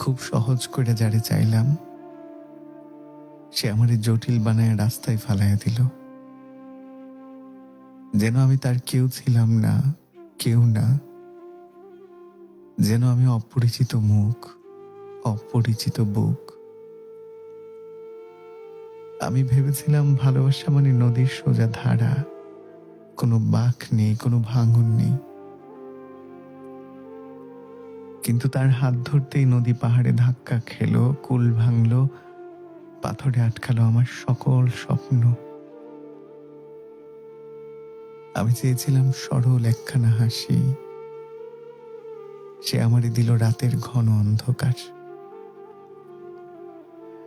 খুব সহজ করে যারে চাইলাম, সে আমারে জটিল বানায় রাস্তায় ফালাইয়া দিল। যেন আমি তার কেউ ছিলাম না, কেউ না, যেন আমি অপরিচিত মুখ, অপরিচিত বুক। আমি ভেবেছিলাম ভালোবাসা মানে নদীর সোজা ধারা, কোনো বাঁক নেই, কোনো ভাঙন নেই। কিন্তু তার হাত ধরতেই নদী পাহাড়ে ধাক্কা খেলো, কুল ভাঙলো, পাথরে আটকালো আমার সকল স্বপ্ন। আমি চেয়েছিলাম সরল একখানা হাসি। সে আমারই দিল রাতের ঘন অন্ধকার।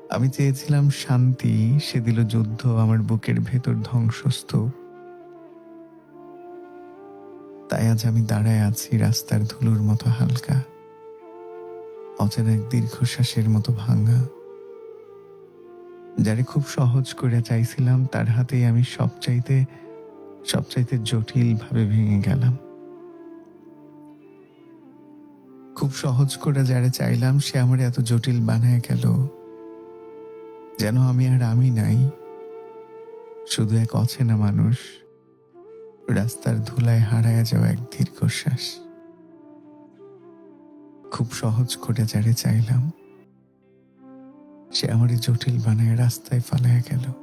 আমি চেয়েছিলাম শান্তি, সে দিল যুদ্ধ, আমার বুকের ভেতর ধ্বংসস্তূপ। তাই আজ আমি দাঁড়ায় আছি রাস্তার ধুলোর মতো হালকা। অচেনা এক দীর্ঘশ্বাসের মতো ভাঙা। যারে খুব সহজ করে চাইছিলাম, তার হাতেই আমি সবচাইতে সবচাইতে জটিল ভাবে ভেঙে গেলাম। খুব সহজ করে যারে চাইলাম, সে আমার এত জটিল বানায় গেল। যেন আমি আর আমি নাই, শুধু এক অচেনা মানুষ, রাস্তার ধুলায় হারায় যাওয়া এক দীর্ঘশ্বাস। খুব সহজ করে যারে চাইলাম। সে আমার জটিল বানায় রাস্তায় ফালাইয়া গেল।